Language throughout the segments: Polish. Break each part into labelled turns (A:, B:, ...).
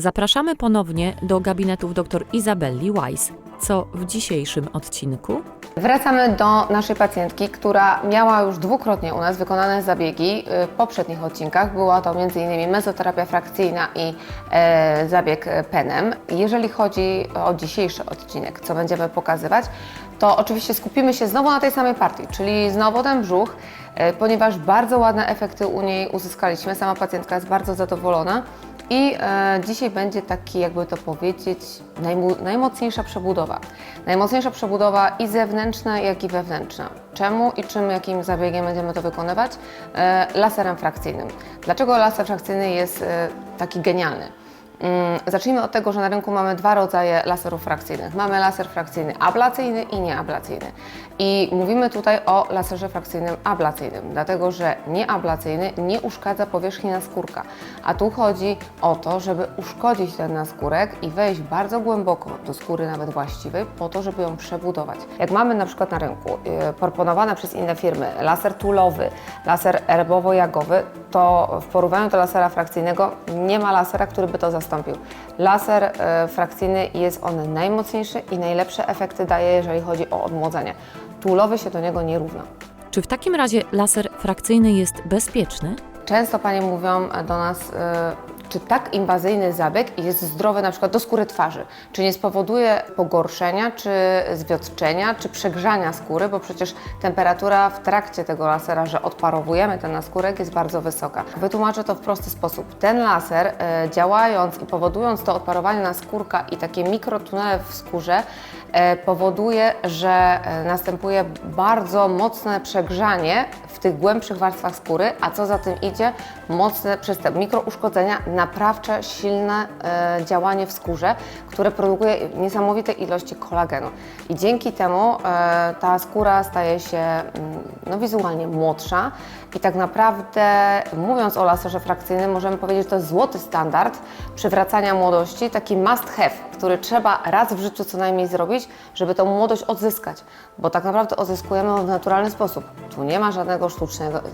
A: Zapraszamy ponownie do gabinetów dr Izabelli Weiss. Co w dzisiejszym odcinku?
B: Wracamy do naszej pacjentki, która miała już dwukrotnie u nas wykonane zabiegi y, w poprzednich odcinkach. Była to m.in. mezoterapia frakcyjna i e, zabieg penem. Jeżeli chodzi o dzisiejszy odcinek, co będziemy pokazywać, to oczywiście skupimy się znowu na tej samej partii, czyli znowu ten brzuch, e, ponieważ bardzo ładne efekty u niej uzyskaliśmy. Sama pacjentka jest bardzo zadowolona. I e, dzisiaj będzie taki, jakby to powiedzieć, najmu, najmocniejsza przebudowa. Najmocniejsza przebudowa i zewnętrzna, jak i wewnętrzna. Czemu i czym, jakim zabiegiem będziemy to wykonywać? E, laserem frakcyjnym. Dlaczego laser frakcyjny jest e, taki genialny? Mm, Zacznijmy od tego, że na rynku mamy dwa rodzaje laserów frakcyjnych. Mamy laser frakcyjny ablacyjny i nieablacyjny. I mówimy tutaj o laserze frakcyjnym ablacyjnym, dlatego że nieablacyjny nie uszkadza powierzchni naskórka. A tu chodzi o to, żeby uszkodzić ten naskórek i wejść bardzo głęboko do skóry, nawet właściwej, po to, żeby ją przebudować. Jak mamy na przykład na rynku yy, proponowane przez inne firmy laser tulowy, laser erbowo-jagowy, to w porównaniu do lasera frakcyjnego nie ma lasera, który by to zastąpił. Laser e, frakcyjny jest on najmocniejszy i najlepsze efekty daje, jeżeli chodzi o odmłodzenie. Tulowy się do niego nie równa.
A: Czy w takim razie laser frakcyjny jest bezpieczny?
B: Często Panie mówią do nas, e, czy tak inwazyjny zabieg jest zdrowy na przykład do skóry twarzy, czy nie spowoduje pogorszenia, czy zwiotczenia, czy przegrzania skóry, bo przecież temperatura w trakcie tego lasera, że odparowujemy ten naskórek jest bardzo wysoka. Wytłumaczę to w prosty sposób. Ten laser e, działając i powodując to odparowanie naskórka i takie mikrotunele w skórze, e, powoduje, że e, następuje bardzo mocne przegrzanie w tych głębszych warstwach skóry, a co za tym idzie, mocne przez te mikrouszkodzenia naprawcze, silne e, działanie w skórze, które produkuje niesamowite ilości kolagenu. I dzięki temu e, ta skóra staje się mm, no, wizualnie młodsza i tak naprawdę mówiąc o laserze frakcyjnym możemy powiedzieć, że to jest złoty standard przywracania młodości, taki must have, który trzeba raz w życiu co najmniej zrobić, żeby tą młodość odzyskać, bo tak naprawdę odzyskujemy ją w naturalny sposób. Tu nie ma żadnego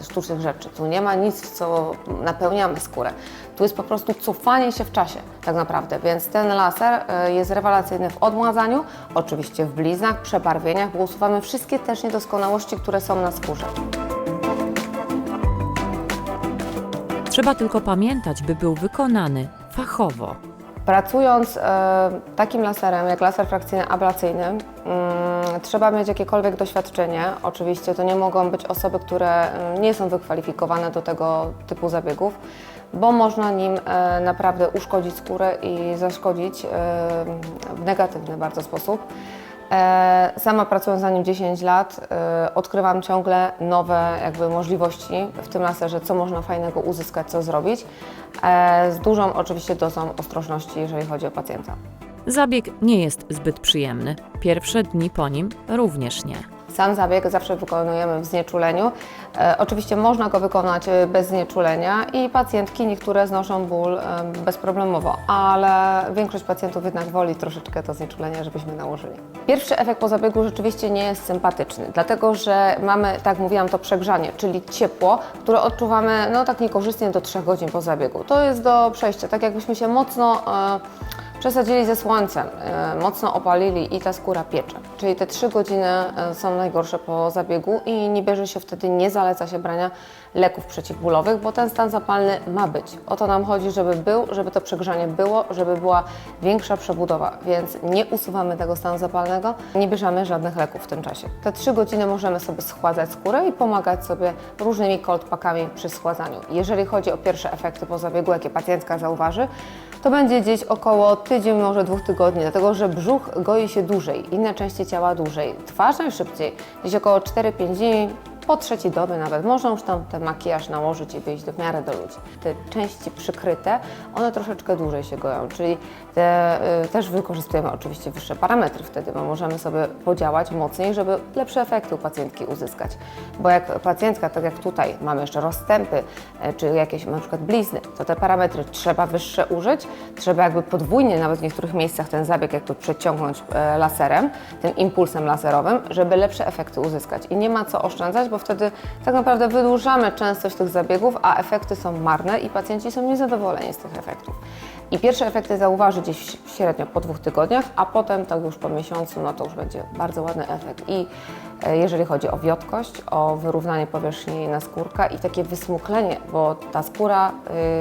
B: sztucznych rzeczy, tu nie ma nic, w co napełniamy skórę. Tu jest po prostu cofanie się w czasie, tak naprawdę. Więc ten laser e, jest rewelacyjny w odmładzaniu, oczywiście w bliznach, przebarwieniach, bo usuwamy wszystkie też niedoskonałości, które są na skórze.
A: Trzeba tylko pamiętać, by był wykonany fachowo.
B: Pracując e, takim laserem jak laser frakcyjny ablacyjny, mm, trzeba mieć jakiekolwiek doświadczenie. Oczywiście to nie mogą być osoby, które mm, nie są wykwalifikowane do tego typu zabiegów, bo można nim e, naprawdę uszkodzić skórę i zaszkodzić e, w negatywny bardzo sposób. E, Sama pracując za nim 10 lat, odkrywam ciągle nowe jakby możliwości w tym laserze, co można fajnego uzyskać, co zrobić, z dużą oczywiście dozą ostrożności, jeżeli chodzi o pacjenta.
A: Zabieg nie jest zbyt przyjemny. Pierwsze dni po nim również nie.
B: Sam zabieg zawsze wykonujemy w znieczuleniu. E, oczywiście można go wykonać e, bez znieczulenia i pacjentki niektóre znoszą ból e, bezproblemowo, ale większość pacjentów jednak woli troszeczkę to znieczulenie, żebyśmy nałożyli. Pierwszy efekt po zabiegu rzeczywiście nie jest sympatyczny, dlatego że mamy, tak mówiłam, to przegrzanie, czyli ciepło, które odczuwamy no tak niekorzystnie do 3 godzin po zabiegu. To jest do przejścia, tak jakbyśmy się mocno przesadzili ze słońcem, e, mocno opalili i ta skóra piecze. Czyli te 3 godziny e, są najgorsze po zabiegu i nie bierze się wtedy, nie zaleca się brania leków przeciwbólowych, bo ten stan zapalny ma być. O to nam chodzi, żeby był, żeby to przegrzanie było, żeby była większa przebudowa, więc nie usuwamy tego stanu zapalnego, nie bierzemy żadnych leków w tym czasie. Te 3 godziny możemy sobie schładzać skórę i pomagać sobie różnymi cold packami przy schładzaniu. Jeżeli chodzi o pierwsze efekty po zabiegu, jakie pacjentka zauważy, to będzie gdzieś około tydzień, może dwóch tygodni, dlatego że brzuch goi się dłużej, inne części ciała dłużej, twarz najszybciej, gdzieś około 4-5 dni, po trzeciej dobie nawet można już tam ten makijaż nałożyć i wyjść do w miarę do ludzi. Te części przykryte, one troszeczkę dłużej się goją, czyli te, y, też wykorzystujemy oczywiście wyższe parametry wtedy, bo możemy sobie podziałać mocniej, żeby lepsze efekty u pacjentki uzyskać. Bo jak pacjentka, tak jak tutaj, mamy jeszcze rozstępy, e, czy jakieś na przykład blizny, to te parametry trzeba wyższe użyć, trzeba jakby podwójnie nawet w niektórych miejscach ten zabieg jakby przeciągnąć e, laserem, tym impulsem laserowym, żeby lepsze efekty uzyskać. I nie ma co oszczędzać, bo bo wtedy tak naprawdę wydłużamy częstość tych zabiegów, a efekty są marne i pacjenci są niezadowoleni z tych efektów. I pierwsze efekty zauważy gdzieś średnio po dwóch tygodniach, a potem tak już po miesiącu, no to już będzie bardzo ładny efekt. I e, jeżeli chodzi o wiotkość, o wyrównanie powierzchni naskórka i takie wysmuklenie, bo ta skóra,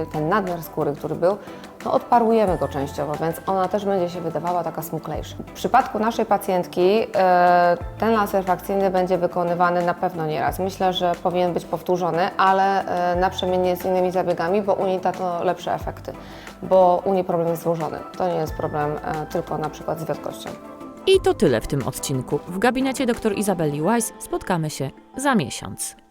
B: y, ten nadmiar skóry, który był, no odparujemy go częściowo, więc ona też będzie się wydawała taka smuklejsza. W przypadku naszej pacjentki e, ten laser frakcyjny będzie wykonywany na pewno nieraz. Myślę, że powinien być powtórzony, ale e, naprzemiennie z innymi zabiegami, bo u niej to lepsze efekty, bo u niej problem jest złożony. To nie jest problem e, tylko na przykład z wiotkością.
A: I to tyle w tym odcinku. W gabinecie dr Izabeli Wise spotkamy się za miesiąc.